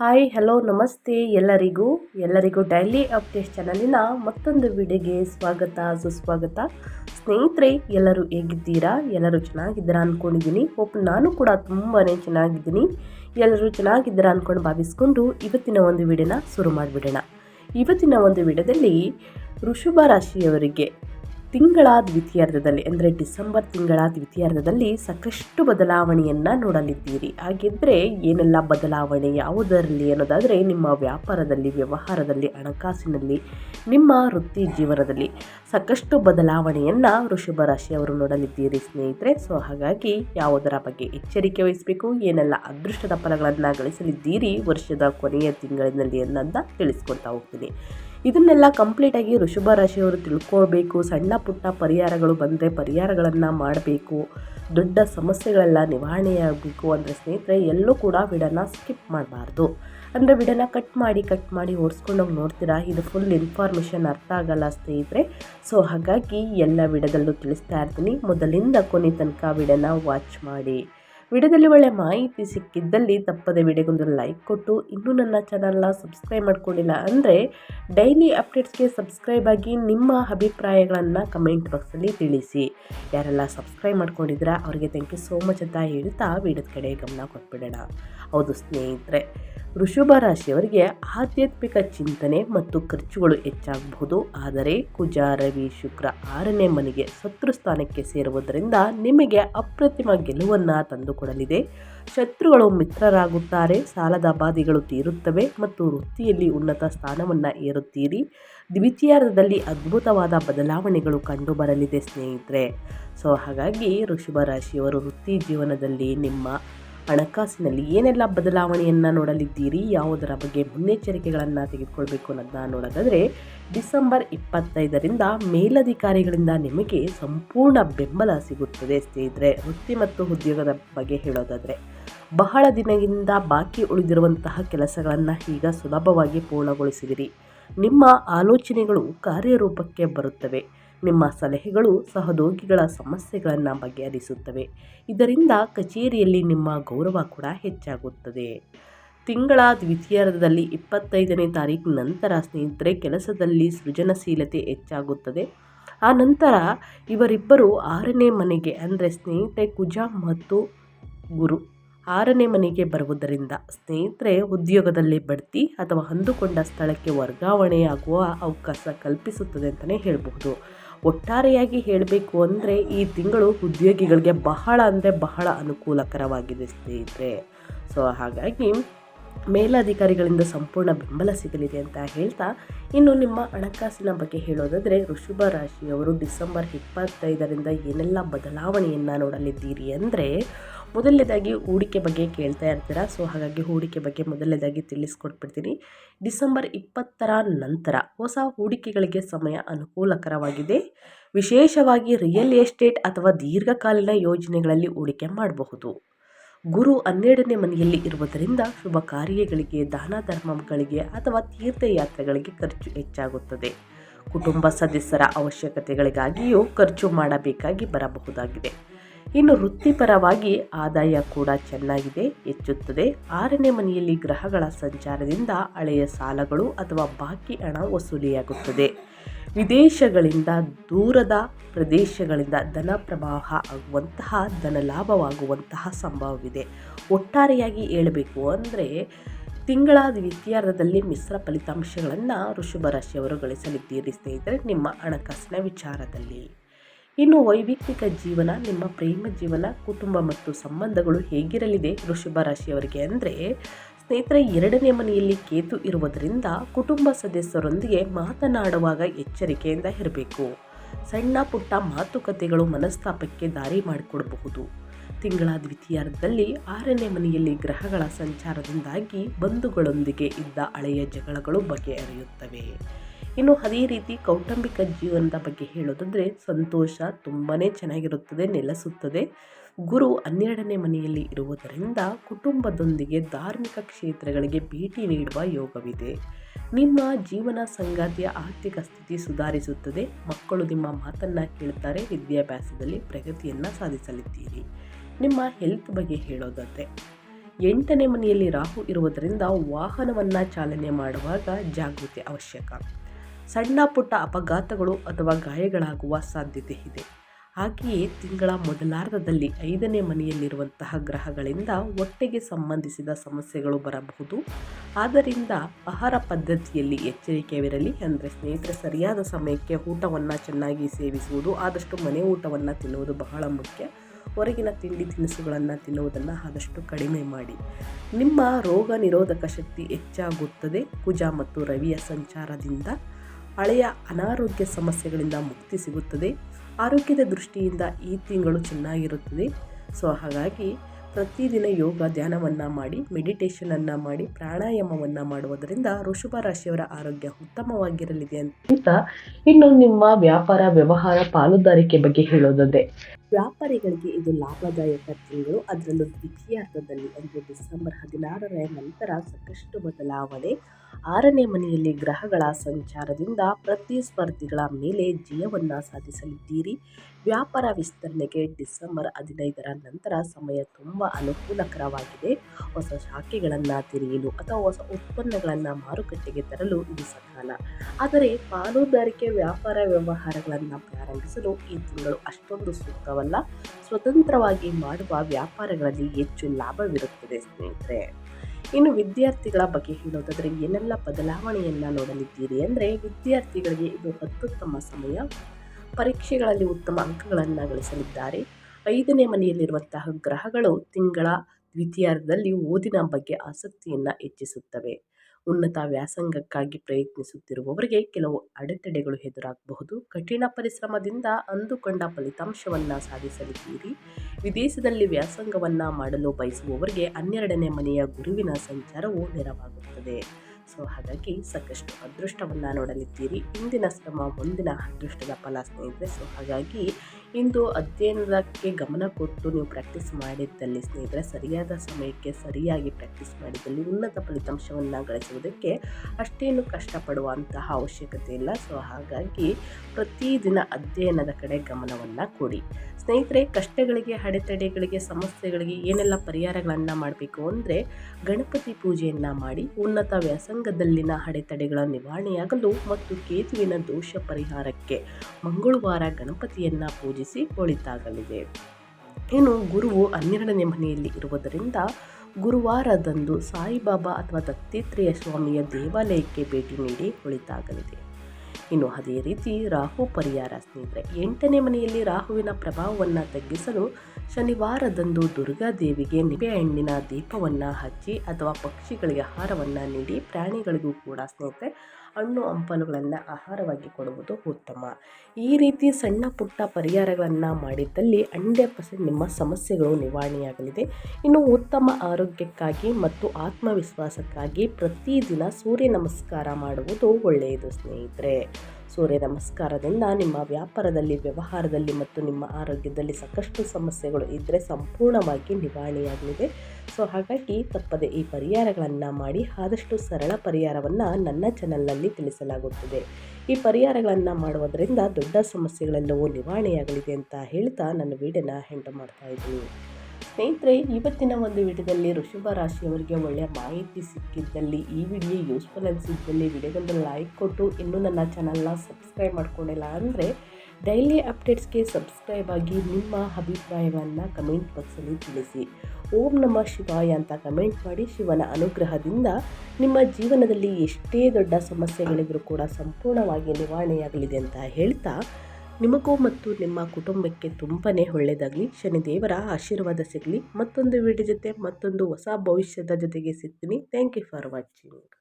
Hi, hello, ನಮಸ್ತೆ ಎಲ್ಲರಿಗೂ. ಎಲ್ಲರಿಗೂ ಡೈಲಿ ಅಪ್ಡೇಟ್ ಚಾನಲಿನ ಮತ್ತೊಂದು ವಿಡಿಯೋಗೆ ಸ್ವಾಗತ, ಸುಸ್ವಾಗತ. ಸ್ನೇಹಿತರೆ, ಎಲ್ಲರೂ ಹೇಗಿದ್ದೀರಾ? ಎಲ್ಲರೂ ಚೆನ್ನಾಗಿದ್ದೀರಾ ಅಂದ್ಕೊಂಡಿದ್ದೀನಿ ಹೋಪ್ ನಾನು ಕೂಡ ತುಂಬಾ ಚೆನ್ನಾಗಿದ್ದೀನಿ. ಎಲ್ಲರೂ ಚೆನ್ನಾಗಿದ್ದೀರಾ ಅಂದ್ಕೊಂಡು ಭಾವಿಸ್ಕೊಂಡು ಇವತ್ತಿನ ಒಂದು ವಿಡಿಯೋನ ಶುರು ಮಾಡಿಬಿಡೋಣ. ಇವತ್ತಿನ ಒಂದು ವಿಡಿಯೋದಲ್ಲಿ ವೃಷಭ ರಾಶಿಯವರಿಗೆ ತಿಂಗಳ ದ್ವಿತೀಯಾರ್ಧದಲ್ಲಿ, ಅಂದರೆ ಡಿಸೆಂಬರ್ ತಿಂಗಳ ದ್ವಿತೀಯಾರ್ಧದಲ್ಲಿ ಸಾಕಷ್ಟು ಬದಲಾವಣೆಯನ್ನು ನೋಡಲಿದ್ದೀರಿ. ಹಾಗಿದ್ದರೆ ಏನೆಲ್ಲ ಬದಲಾವಣೆ, ಯಾವುದರಲ್ಲಿ ಅನ್ನೋದಾದರೆ ನಿಮ್ಮ ವ್ಯಾಪಾರದಲ್ಲಿ, ವ್ಯವಹಾರದಲ್ಲಿ, ಹಣಕಾಸಿನಲ್ಲಿ, ನಿಮ್ಮ ವೃತ್ತಿ ಜೀವನದಲ್ಲಿ ಸಾಕಷ್ಟು ಬದಲಾವಣೆಯನ್ನು ವೃಷಭ ರಾಶಿಯವರು ನೋಡಲಿದ್ದೀರಿ ಸ್ನೇಹಿತರೆ. ಸೊ, ಹಾಗಾಗಿ ಯಾವುದರ ಬಗ್ಗೆ ಎಚ್ಚರಿಕೆ ವಹಿಸಬೇಕು, ಏನೆಲ್ಲ ಅದೃಷ್ಟದ ಫಲಗಳನ್ನು ಗಳಿಸಲಿದ್ದೀರಿ ವರ್ಷದ ಕೊನೆಯ ತಿಂಗಳಿನಲ್ಲಿ ಅನ್ನೋದನ್ನ ತಿಳಿಸ್ಕೊಳ್ತಾ ಹೋಗ್ತೀನಿ. ಇದನ್ನೆಲ್ಲ ಕಂಪ್ಲೀಟಾಗಿ ವೃಷಭ ರಾಶಿಯವರು ತಿಳ್ಕೊಳ್ಬೇಕು. ಸಣ್ಣ ಪುಟ್ಟ ಪರಿಹಾರಗಳು ಬಂದರೆ ಪರಿಹಾರಗಳನ್ನು ಮಾಡಬೇಕು. ದೊಡ್ಡ ಸಮಸ್ಯೆಗಳೆಲ್ಲ ನಿವಾರಣೆಯಾಗಬೇಕು ಅಂದರೆ ಸ್ನೇಹಿತರೆ, ಎಲ್ಲೂ ಕೂಡ ವಿಡನ ಸ್ಕಿಪ್ ಮಾಡಬಾರ್ದು. ಅಂದರೆ ವಿಡನ ಕಟ್ ಮಾಡಿ ಕಟ್ ಮಾಡಿ ಓಡಿಸ್ಕೊಂಡೋಗಿ ನೋಡ್ತೀರಾ? ಇದು ಫುಲ್ ಇನ್ಫಾರ್ಮೇಷನ್ ಅರ್ಥ ಆಗಲ್ಲ ಸ್ನೇಹಿತರೆ. ಸೊ ಹಾಗಾಗಿ ಎಲ್ಲ ವಿಡದಲ್ಲೂ ತಿಳಿಸ್ತಾ ಇರ್ತೀನಿ. ಮೊದಲಿಂದ ಕೊನೆ ತನಕ ವಿಡನ ವಾಚ್ ಮಾಡಿ. ವಿಡಿಯೋದಲ್ಲಿ ಒಳ್ಳೆ ಮಾಹಿತಿ ಸಿಕ್ಕಿದ್ದಲ್ಲಿ ತಪ್ಪದೆ ವಿಡಿಯೋಗೊಂದು ಲೈಕ್ ಕೊಟ್ಟು ಇನ್ನೂ ನನ್ನ ಚಾನಲ್ನ ಸಬ್ಸ್ಕ್ರೈಬ್ ಮಾಡ್ಕೊಂಡಿಲ್ಲ ಅಂದರೆ ಡೈಲಿ ಅಪ್ಡೇಟ್ಸ್ಗೆ ಸಬ್ಸ್ಕ್ರೈಬ್ ಆಗಿ ನಿಮ್ಮ ಅಭಿಪ್ರಾಯಗಳನ್ನು ಕಮೆಂಟ್ ಬಾಕ್ಸಲ್ಲಿ ತಿಳಿಸಿ. ಯಾರೆಲ್ಲ ಸಬ್ಸ್ಕ್ರೈಬ್ ಮಾಡ್ಕೊಂಡಿದ್ದೀರಾ, ಅವರಿಗೆ ಥ್ಯಾಂಕ್ ಯು ಸೋ ಮಚ್ ಅಂತ ಹೇಳ್ತಾ ವಿಡಿಯೋದ ಕಡೆ ಗಮನ ಕೊಟ್ಬಿಡೋಣ. ಹೌದು ಸ್ನೇಹಿತರೆ, ವೃಷಭ ರಾಶಿಯವರಿಗೆ ಆಧ್ಯಾತ್ಮಿಕ ಚಿಂತನೆ ಮತ್ತು ಖರ್ಚುಗಳು ಹೆಚ್ಚಾಗಬಹುದು. ಆದರೆ ಕುಜ ರವಿ ಶುಕ್ರ ಆರನೇ ಮನೆಗೆ ಶತ್ರು ಸ್ಥಾನಕ್ಕೆ ಸೇರುವುದರಿಂದ ನಿಮಗೆ ಅಪ್ರತಿಮ ಗೆಲುವನ್ನು ತಂದುಕೊಡಲಿದೆ ಶತ್ರುಗಳು ಮಿತ್ರರಾಗುತ್ತಾರೆ. ಸಾಲದ ಬಾಧೆಗಳು ತೀರುತ್ತವೆ ಮತ್ತು ವೃತ್ತಿಯಲ್ಲಿ ಉನ್ನತ ಸ್ಥಾನವನ್ನು ಏರುತ್ತೀರಿ. ದ್ವಿತೀಯಾರ್ಧದಲ್ಲಿ ಅದ್ಭುತವಾದ ಬದಲಾವಣೆಗಳು ಕಂಡುಬರಲಿದೆ ಸ್ನೇಹಿತರೆ. ಸೊ, ಹಾಗಾಗಿ ವೃಷಭ ರಾಶಿಯವರು ವೃತ್ತಿ ಜೀವನದಲ್ಲಿ ನಿಮ್ಮ ಹಣಕಾಸಿನಲ್ಲಿ ಏನೆಲ್ಲ ಬದಲಾವಣೆಯನ್ನು ನೋಡಲಿದ್ದೀರಿ? ಯಾವುದರ ಬಗ್ಗೆ ಮುನ್ನೆಚ್ಚರಿಕೆಗಳನ್ನು ತೆಗೆದುಕೊಳ್ಬೇಕು ಅನ್ನೋದನ್ನ ನೋಡೋದಾದರೆ, ಡಿಸೆಂಬರ್ ಇಪ್ಪತ್ತೈದರಿಂದ ಮೇಲಧಿಕಾರಿಗಳಿಂದ ನಿಮಗೆ ಸಂಪೂರ್ಣ ಬೆಂಬಲ ಸಿಗುತ್ತದೆ ಸ್ನೇಹಿತರೆ. ವೃತ್ತಿ ಮತ್ತು ಉದ್ಯೋಗದ ಬಗ್ಗೆ ಹೇಳೋದಾದರೆ, ಬಹಳ ದಿನದಿಂದ ಬಾಕಿ ಉಳಿದಿರುವಂತಹ ಕೆಲಸಗಳನ್ನು ಈಗ ಸುಲಭವಾಗಿ ಪೂರ್ಣಗೊಳಿಸಿದಿರಿ. ನಿಮ್ಮ ಆಲೋಚನೆಗಳು ಕಾರ್ಯರೂಪಕ್ಕೆ ಬರುತ್ತವೆ. ನಿಮ್ಮ ಸಲಹೆಗಳು ಸಹೋದ್ಯೋಗಿಗಳ ಸಮಸ್ಯೆಗಳನ್ನು ಬಗೆಹರಿಸುತ್ತವೆ. ಇದರಿಂದ ಕಚೇರಿಯಲ್ಲಿ ನಿಮ್ಮ ಗೌರವ ಕೂಡ ಹೆಚ್ಚಾಗುತ್ತದೆ. ತಿಂಗಳ ದ್ವಿತೀಯಾರ್ಧದಲ್ಲಿ ಇಪ್ಪತ್ತೈದನೇ ತಾರೀಕು ನಂತರ ಸ್ನೇಹಿತರೆ, ಕೆಲಸದಲ್ಲಿ ಸೃಜನಶೀಲತೆ ಹೆಚ್ಚಾಗುತ್ತದೆ. ಆ ನಂತರ ಇವರಿಬ್ಬರು ಆರನೇ ಮನೆಗೆ ಅಂದರೆ ಸ್ನೇಹಿತರೆ ಕುಜ ಮತ್ತು ಗುರು ಆರನೇ ಮನೆಗೆ ಬರುವುದರಿಂದ ಸ್ನೇಹಿತರೆ ಉದ್ಯೋಗದಲ್ಲಿ ಬಡ್ತಿ ಅಥವಾ ಅಂದುಕೊಂಡ ಸ್ಥಳಕ್ಕೆ ವರ್ಗಾವಣೆಯಾಗುವ ಅವಕಾಶ ಕಲ್ಪಿಸುತ್ತದೆ ಅಂತಲೇ ಹೇಳಬಹುದು. ಒಟ್ಟಾರೆಯಾಗಿ ಹೇಳಬೇಕು ಅಂದರೆ ಈ ತಿಂಗಳು ಉದ್ಯೋಗಿಗಳಿಗೆ ಬಹಳ ಅಂದರೆ ಬಹಳ ಅನುಕೂಲಕರವಾಗಿದೆ ಸ್ನೇಹಿತರೆ. ಸೊ ಹಾಗಾಗಿ ಮೇಲಧಿಕಾರಿಗಳಿಂದ ಸಂಪೂರ್ಣ ಬೆಂಬಲ ಸಿಗಲಿದೆ ಅಂತ ಹೇಳ್ತಾ, ಇನ್ನು ನಿಮ್ಮ ಹಣಕಾಸಿನ ಬಗ್ಗೆ ಹೇಳೋದಾದರೆ ಋಷಭ ರಾಶಿಯವರು ಡಿಸೆಂಬರ್ ಇಪ್ಪತ್ತೈದರಿಂದ ಏನೆಲ್ಲ ಬದಲಾವಣೆಯನ್ನು ನೋಡಲಿದ್ದೀರಿ ಅಂದರೆ ಮೊದಲನೇದಾಗಿ ಹೂಡಿಕೆ ಬಗ್ಗೆ ಕೇಳ್ತಾ ಇರ್ತೀರಾ? ಸೊ ಹಾಗಾಗಿ ಹೂಡಿಕೆ ಬಗ್ಗೆ ಮೊದಲನೇದಾಗಿ ತಿಳಿಸ್ಕೊಟ್ಬಿಡ್ತೀನಿ. ಡಿಸೆಂಬರ್ ಇಪ್ಪತ್ತರ ನಂತರ ಹೊಸ ಹೂಡಿಕೆಗಳಿಗೆ ಸಮಯ ಅನುಕೂಲಕರವಾಗಿದೆ. ವಿಶೇಷವಾಗಿ ರಿಯಲ್ ಎಸ್ಟೇಟ್ ಅಥವಾ ದೀರ್ಘಕಾಲೀನ ಯೋಜನೆಗಳಲ್ಲಿ ಹೂಡಿಕೆ ಮಾಡಬಹುದು. ಗುರು ಹನ್ನೆರಡನೇ ಮನೆಯಲ್ಲಿ ಇರುವುದರಿಂದ ಶುಭ ಕಾರ್ಯಗಳಿಗೆ, ದಾನ ಧರ್ಮಗಳಿಗೆ ಅಥವಾ ತೀರ್ಥಯಾತ್ರೆಗಳಿಗೆ ಖರ್ಚು ಹೆಚ್ಚಾಗುತ್ತದೆ. ಕುಟುಂಬ ಸದಸ್ಯರ ಅವಶ್ಯಕತೆಗಳಿಗಾಗಿಯೂ ಖರ್ಚು ಮಾಡಬೇಕಾಗಿ ಬರಬಹುದಾಗಿದೆ. ಇನ್ನು ವೃತ್ತಿಪರವಾಗಿ ಆದಾಯ ಕೂಡ ಚೆನ್ನಾಗಿದೆ, ಹೆಚ್ಚುತ್ತದೆ. ಆರನೇ ಮನೆಯಲ್ಲಿ ಗ್ರಹಗಳ ಸಂಚಾರದಿಂದ ಹಳೆಯ ಸಾಲಗಳು ಅಥವಾ ಬಾಕಿ ಹಣ ವಸೂಲಿಯಾಗುತ್ತದೆ. ವಿದೇಶಗಳಿಂದ ದೂರದ ಪ್ರದೇಶಗಳಿಂದ ಧನ ಪ್ರವಾಹ ಆಗುವಂತಹ, ಧನ ಲಾಭವಾಗುವಂತಹ ಸಂಭವವಿದೆ. ಒಟ್ಟಾರೆಯಾಗಿ ಹೇಳಬೇಕು ಅಂದರೆ, ತಿಂಗಳ ದ್ವಿತೀಯಾರ್ಧದಲ್ಲಿ ಮಿಶ್ರ ಫಲಿತಾಂಶಗಳನ್ನು ಋಷಭ ರಾಶಿಯವರು ಗಳಿಸಲಿದ್ದೀರಿ ಸ್ನೇಹಿತರೆ, ನಿಮ್ಮ ಹಣಕಾಸಿನ ವಿಚಾರದಲ್ಲಿ. ಇನ್ನು ವೈಯಕ್ತಿಕ ಜೀವನ, ನಿಮ್ಮ ಪ್ರೇಮ ಜೀವನ, ಕುಟುಂಬ ಮತ್ತು ಸಂಬಂಧಗಳು ಹೇಗಿರಲಿದೆ ವೃಷಭ ರಾಶಿಯವರಿಗೆ ಅಂದರೆ, ಸ್ನೇಹಿತರೆ, ಎರಡನೇ ಮನೆಯಲ್ಲಿ ಕೇತು ಇರುವುದರಿಂದ ಕುಟುಂಬ ಸದಸ್ಯರೊಂದಿಗೆ ಮಾತನಾಡುವಾಗ ಎಚ್ಚರಿಕೆಯಿಂದ ಇರಬೇಕು. ಸಣ್ಣ ಪುಟ್ಟ ಮಾತುಕತೆಗಳು ಮನಸ್ತಾಪಕ್ಕೆ ದಾರಿ ಮಾಡಿಕೊಡಬಹುದು. ತಿಂಗಳ ದ್ವಿತೀಯಾರ್ಧದಲ್ಲಿ ಆರನೇ ಮನೆಯಲ್ಲಿ ಗ್ರಹಗಳ ಸಂಚಾರದಿಂದಾಗಿ ಬಂಧುಗಳೊಂದಿಗೆ ಇದ್ದ ಹಳೆಯ ಜಗಳಗಳು ಬಗೆಹರಿಯುತ್ತವೆ. ಇನ್ನು ಅದೇ ರೀತಿ ಕೌಟುಂಬಿಕ ಜೀವನದ ಬಗ್ಗೆ ಹೇಳೋದಂದರೆ ಸಂತೋಷ ತುಂಬಾ ಚೆನ್ನಾಗಿರುತ್ತದೆ, ನೆಲೆಸುತ್ತದೆ. ಗುರು ಹನ್ನೆರಡನೇ ಮನೆಯಲ್ಲಿ ಇರುವುದರಿಂದ ಕುಟುಂಬದೊಂದಿಗೆ ಧಾರ್ಮಿಕ ಕ್ಷೇತ್ರಗಳಿಗೆ ಭೇಟಿ ನೀಡುವ ಯೋಗವಿದೆ. ನಿಮ್ಮ ಜೀವನ ಸಂಗಾತಿಯ ಆರ್ಥಿಕ ಸ್ಥಿತಿ ಸುಧಾರಿಸುತ್ತದೆ. ಮಕ್ಕಳು ನಿಮ್ಮ ಮಾತನ್ನು ಕೇಳುತ್ತಾರೆ ವಿದ್ಯಾಭ್ಯಾಸದಲ್ಲಿ ಪ್ರಗತಿಯನ್ನು ಸಾಧಿಸಲಿದ್ದೀರಿ. ನಿಮ್ಮ ಹೆಲ್ತ್ ಬಗ್ಗೆ ಹೇಳೋದಾದರೆ, ಎಂಟನೇ ಮನೆಯಲ್ಲಿ ರಾಹು ಇರುವುದರಿಂದ ವಾಹನವನ್ನು ಚಾಲನೆ ಮಾಡುವಾಗ ಜಾಗೃತಿ ಅವಶ್ಯಕ. ಸಣ್ಣ ಪುಟ್ಟ ಅಪಘಾತಗಳು ಅಥವಾ ಗಾಯಗಳಾಗುವ ಸಾಧ್ಯತೆ ಇದೆ. ಹಾಗೆಯೇ ತಿಂಗಳ ಮೊದಲಾರ್ಧದಲ್ಲಿ ಐದನೇ ಮನೆಯಲ್ಲಿರುವಂತಹ ಗ್ರಹಗಳಿಂದ ಹೊಟ್ಟೆಗೆ ಸಂಬಂಧಿಸಿದ ಸಮಸ್ಯೆಗಳು ಬರಬಹುದು. ಆದ್ದರಿಂದ ಆಹಾರ ಪದ್ಧತಿಯಲ್ಲಿ ಎಚ್ಚರಿಕೆವಿರಲಿ ಅಂದರೆ ಸ್ನೇಹಿತರೆ, ಸರಿಯಾದ ಸಮಯಕ್ಕೆ ಊಟವನ್ನು ಚೆನ್ನಾಗಿ ಸೇವಿಸುವುದು, ಆದಷ್ಟು ಮನೆ ಊಟವನ್ನು ತಿನ್ನುವುದು ಬಹಳ ಮುಖ್ಯ. ಹೊರಗಿನ ತಿಂಡಿ ತಿನಿಸುಗಳನ್ನು ತಿನ್ನುವುದನ್ನು ಆದಷ್ಟು ಕಡಿಮೆ ಮಾಡಿ. ನಿಮ್ಮ ರೋಗ ನಿರೋಧಕ ಶಕ್ತಿ ಹೆಚ್ಚಾಗುತ್ತದೆ. ಕುಜ ಮತ್ತು ರವಿಯ ಸಂಚಾರದಿಂದ ಹಳೆಯ ಅನಾರೋಗ್ಯ ಸಮಸ್ಯೆಗಳಿಂದ ಮುಕ್ತಿ ಸಿಗುತ್ತದೆ. ಆರೋಗ್ಯದ ದೃಷ್ಟಿಯಿಂದ ಈ ತಿಂಗಳು ಚೆನ್ನಾಗಿರುತ್ತದೆ. ಸೊ ಹಾಗಾಗಿ ಪ್ರತಿದಿನ ಯೋಗ ಧ್ಯಾನವನ್ನು ಮಾಡಿ ಮೆಡಿಟೇಷನನ್ನು ಮಾಡಿ ಪ್ರಾಣಾಯಾಮವನ್ನು ಮಾಡುವುದರಿಂದ ವೃಷಭ ರಾಶಿಯವರ ಆರೋಗ್ಯ ಉತ್ತಮವಾಗಿರಲಿದೆ ಅಂತ. ಇನ್ನು ನಿಮ್ಮ ವ್ಯಾಪಾರ ವ್ಯವಹಾರ ಪಾಲುದಾರಿಕೆ ಬಗ್ಗೆ ಹೇಳೋದಂದ್ರೆ ವ್ಯಾಪಾರಿಗಳಿಗೆ ಇದು ಲಾಭದಾಯಕ ತಿಂಗಳು. ಅದರಲ್ಲೂ ದ್ವಿತೀಯಾರ್ಥದಲ್ಲಿ ಅಂದರೆ ಡಿಸೆಂಬರ್ ಹದಿನಾರರ ನಂತರ ಸಾಕಷ್ಟು ಬದಲಾವಣೆ. ಆರನೇ ಮನೆಯಲ್ಲಿ ಗ್ರಹಗಳ ಸಂಚಾರದಿಂದ ಪ್ರತಿಸ್ಪರ್ಧಿಗಳ ಮೇಲೆ ಜಯವನ್ನು ಸಾಧಿಸಲಿದ್ದೀರಿ. ವ್ಯಾಪಾರ ವಿಸ್ತರಣೆಗೆ ಡಿಸೆಂಬರ್ ಹದಿನೈದರ ನಂತರ ಸಮಯ ತುಂಬ ಅನುಕೂಲಕರವಾಗಿದೆ. ಹೊಸ ಶಾಖೆಗಳನ್ನು ತೆರೆಯಲು ಅಥವಾ ಹೊಸ ಉತ್ಪನ್ನಗಳನ್ನು ಮಾರುಕಟ್ಟೆಗೆ ತರಲು ಇದು ಸಕಾಲ ಆದರೆ ಪಾಲುದಾರಿಕೆ ವ್ಯಾಪಾರ ವ್ಯವಹಾರಗಳನ್ನು ಪ್ರಾರಂಭಿಸಲು ಈ ತಿಂಗಳು ಅಷ್ಟೊಂದು ಸೂಕ್ತವಲ್ಲ. ಸ್ವತಂತ್ರವಾಗಿ ಮಾಡುವ ವ್ಯಾಪಾರಗಳಲ್ಲಿ ಹೆಚ್ಚು ಲಾಭವಿರುತ್ತದೆ ಸ್ನೇಹಿತರೆ. ಇನ್ನು ವಿದ್ಯಾರ್ಥಿಗಳ ಬಗ್ಗೆ ಹೇಳೋದಾದರೆ, ಏನೆಲ್ಲ ಬದಲಾವಣೆಯನ್ನು ನೋಡಲಿದ್ದೀರಿ ಅಂದರೆ ವಿದ್ಯಾರ್ಥಿಗಳಿಗೆ ಇದು ಅತ್ಯುತ್ತಮ ಸಮಯ. ಪರೀಕ್ಷೆಗಳಲ್ಲಿ ಉತ್ತಮ ಅಂಕಗಳನ್ನು ಗಳಿಸಲಿದ್ದಾರೆ ಐದನೇ ಮನೆಯಲ್ಲಿರುವಂತಹ ಗ್ರಹಗಳು ತಿಂಗಳ ದ್ವಿತೀಯಾರ್ಧದಲ್ಲಿ ಓದಿನ ಬಗ್ಗೆ ಆಸಕ್ತಿಯನ್ನು ಹೆಚ್ಚಿಸುತ್ತವೆ. ಉನ್ನತ ವ್ಯಾಸಂಗಕ್ಕಾಗಿ ಪ್ರಯತ್ನಿಸುತ್ತಿರುವವರಿಗೆ ಕೆಲವು ಅಡೆತಡೆಗಳು ಎದುರಾಗಬಹುದು. ಕಠಿಣ ಪರಿಶ್ರಮದಿಂದ ಅಂದುಕೊಂಡ ಫಲಿತಾಂಶವನ್ನು ಸಾಧಿಸಲಿದ್ದೀರಿ. ವಿದೇಶದಲ್ಲಿ ವ್ಯಾಸಂಗವನ್ನು ಮಾಡಲು ಬಯಸುವವರಿಗೆ ಹನ್ನೆರಡನೇ ಮನೆಯ ಗುರುವಿನ ಸಂಚಾರವು ನೆರವಾಗುತ್ತದೆ. ಸೊ ಹಾಗಾಗಿ ಸಾಕಷ್ಟು ಅದೃಷ್ಟವನ್ನು ನೋಡಲಿದ್ದೀರಿ. ಇಂದಿನ ಶ್ರಮ ಮುಂದಿನ ಅದೃಷ್ಟದ ಫಲ ಸ್ನೇಹಿತರೆ. ಸೊ ಹಾಗಾಗಿ ಇಂದು ಅಧ್ಯಯನಕ್ಕೆ ಗಮನ ಕೊಟ್ಟು ನೀವು ಪ್ರಾಕ್ಟೀಸ್ ಮಾಡಿದ್ದಲ್ಲಿ ಸ್ನೇಹಿತರೆ, ಸರಿಯಾದ ಸಮಯಕ್ಕೆ ಸರಿಯಾಗಿ ಪ್ರಾಕ್ಟೀಸ್ ಮಾಡಿದ್ದಲ್ಲಿ ಉನ್ನತ ಫಲಿತಾಂಶವನ್ನು ಗಳಿಸುವುದಕ್ಕೆ ಅಷ್ಟೇನು ಕಷ್ಟಪಡುವಂತಹ ಅವಶ್ಯಕತೆ ಇಲ್ಲ. ಸೊ ಹಾಗಾಗಿ ಪ್ರತಿದಿನ ಅಧ್ಯಯನದ ಕಡೆ ಗಮನವನ್ನು ಕೊಡಿ. ಸ್ನೇಹಿತರೆ, ಕಷ್ಟಗಳಿಗೆ, ಅಡೆತಡೆಗಳಿಗೆ, ಸಮಸ್ಯೆಗಳಿಗೆ ಏನೆಲ್ಲ ಪರಿಹಾರಗಳನ್ನು ಮಾಡಬೇಕು ಅಂದರೆ ಗಣಪತಿ ಪೂಜೆಯನ್ನು ಮಾಡಿ, ಉನ್ನತ ವ್ಯಾಸಂಗದಲ್ಲಿನ ಅಡೆತಡೆಗಳ ನಿವಾರಣೆಯಾಗಲು ಮತ್ತು ಕೇತುವಿನ ದೋಷ ಪರಿಹಾರಕ್ಕೆ ಮಂಗಳವಾರ ಗಣಪತಿಯನ್ನು ಪೂಜಿಸಿ ಒಳಿತಾಗಲಿದೆ. ಇನ್ನು ಗುರುವು ಹನ್ನೆರಡನೇ ಮನೆಯಲ್ಲಿ ಇರುವುದರಿಂದ ಗುರುವಾರದಂದು ಸಾಯಿಬಾಬಾ ಅಥವಾ ದತ್ತಾತ್ರೇಯ ಸ್ವಾಮಿಯ ದೇವಾಲಯಕ್ಕೆ ಭೇಟಿ ನೀಡಿ ಒಳಿತಾಗಲಿದೆ. ಇನ್ನು ಅದೇ ರೀತಿ ರಾಹು ಪರಿಹಾರ ಸ್ನೇಹಿತರೆ, ಎಂಟನೇ ಮನೆಯಲ್ಲಿ ರಾಹುವಿನ ಪ್ರಭಾವವನ್ನು ತಗ್ಗಿಸಲು ಶನಿವಾರದಂದು ದುರ್ಗಾದೇವಿಗೆ ಹಣ್ಣಿನ ದೀಪವನ್ನು ಹಚ್ಚಿ ಅಥವಾ ಪಕ್ಷಿಗಳಿಗೆ ಆಹಾರವನ್ನು ನೀಡಿ ಪ್ರಾಣಿಗಳಿಗೂ ಕೂಡ ಸ್ನೇಹಿತರೆ ಹಣ್ಣು ಹಂಪಲುಗಳನ್ನು ಆಹಾರವಾಗಿ ಕೊಡುವುದು ಉತ್ತಮ. ಈ ರೀತಿ ಸಣ್ಣ ಪುಟ್ಟ ಪರಿಹಾರಗಳನ್ನು ಮಾಡಿದ್ದಲ್ಲಿ ಹಂಡ್ರೆಡ್ ಪರ್ಸೆಂಟ್ ನಿಮ್ಮ ಸಮಸ್ಯೆಗಳು ನಿವಾರಣೆಯಾಗಲಿದೆ. ಇನ್ನು ಉತ್ತಮ ಆರೋಗ್ಯಕ್ಕಾಗಿ ಮತ್ತು ಆತ್ಮವಿಶ್ವಾಸಕ್ಕಾಗಿ ಪ್ರತಿದಿನ ಸೂರ್ಯ ನಮಸ್ಕಾರ ಮಾಡುವುದು ಒಳ್ಳೆಯದು ಸ್ನೇಹಿತರೆ. ಸೂರ್ಯ ನಮಸ್ಕಾರದಿಂದ ನಿಮ್ಮ ವ್ಯಾಪಾರದಲ್ಲಿ, ವ್ಯವಹಾರದಲ್ಲಿ ಮತ್ತು ನಿಮ್ಮ ಆರೋಗ್ಯದಲ್ಲಿ ಸಾಕಷ್ಟು ಸಮಸ್ಯೆಗಳು ಇದ್ದರೆ ಸಂಪೂರ್ಣವಾಗಿ ನಿವಾರಣೆಯಾಗಲಿದೆ. ಸೊ ಹಾಗಾಗಿ ತಪ್ಪದೆ ಈ ಪರಿಹಾರಗಳನ್ನು ಮಾಡಿ ಆದಷ್ಟು ಸರಳ ಪರಿಹಾರವನ್ನು ನನ್ನ ಚಾನಲ್ನಲ್ಲಿ ತಿಳಿಸಲಾಗುತ್ತದೆ. ಈ ಪರಿಹಾರಗಳನ್ನು ಮಾಡುವುದರಿಂದ ದೊಡ್ಡ ಸಮಸ್ಯೆಗಳೆಲ್ಲವೂ ನಿವಾರಣೆಯಾಗಲಿದೆ ಅಂತ ಹೇಳ್ತಾ ನನ್ನ ವೀಡಿಯೋನ ಹೆಂಡ್ ಮಾಡ್ತಾ ಇದ್ದೀನಿ. ಸ್ನೇಹಿತರೆ, ಇವತ್ತಿನ ಒಂದು ವಿಡಿಯೋದಲ್ಲಿ ಋಷಭ ರಾಶಿಯವರಿಗೆ ಒಳ್ಳೆಯ ಮಾಹಿತಿ ಸಿಕ್ಕಿದ್ದಲ್ಲಿ, ಈ ವಿಡಿಯೋ ಯೂಸ್ಫುಲ್ ಅನಿಸಿದ್ದಲ್ಲಿ, ವಿಡಿಯೋಗೊಂದು ಲೈಕ್ ಕೊಟ್ಟು ಇನ್ನೂ ನನ್ನ ಚಾನಲ್ನ ಸಬ್ಸ್ಕ್ರೈಬ್ ಮಾಡ್ಕೊಂಡಿಲ್ಲ ಅಂದರೆ ಡೈಲಿ ಅಪ್ಡೇಟ್ಸ್ಗೆ ಸಬ್ಸ್ಕ್ರೈಬ್ ಆಗಿ ನಿಮ್ಮ ಅಭಿಪ್ರಾಯವನ್ನು ಕಮೆಂಟ್ ಬಾಕ್ಸಲ್ಲಿ ತಿಳಿಸಿ. ಓಂ ನಮ ಶಿವಾಯ ಅಂತ ಕಮೆಂಟ್ ಮಾಡಿ ಶಿವನ ಅನುಗ್ರಹದಿಂದ ನಿಮ್ಮ ಜೀವನದಲ್ಲಿ ಎಷ್ಟೇ ದೊಡ್ಡ ಸಮಸ್ಯೆಗಳಿದ್ರೂ ಕೂಡ ಸಂಪೂರ್ಣವಾಗಿ ನಿವಾರಣೆಯಾಗಲಿದೆ ಅಂತ ಹೇಳ್ತಾ, ನಿಮಗೂ ಮತ್ತು ನಿಮ್ಮ ಕುಟುಂಬಕ್ಕೆ ತುಂಬಾ ಒಳ್ಳೆಯದಾಗಲಿ. ಶನಿದೇವರ ಆಶೀರ್ವಾದ ಸಿಗಲಿ. ಮತ್ತೊಂದು ವಿಡಿಯೋ ಜೊತೆ, ಮತ್ತೊಂದು ಹೊಸ ಭವಿಷ್ಯದ ಜೊತೆಗೆ ಸಿಗ್ತೀನಿ. Thank you for watching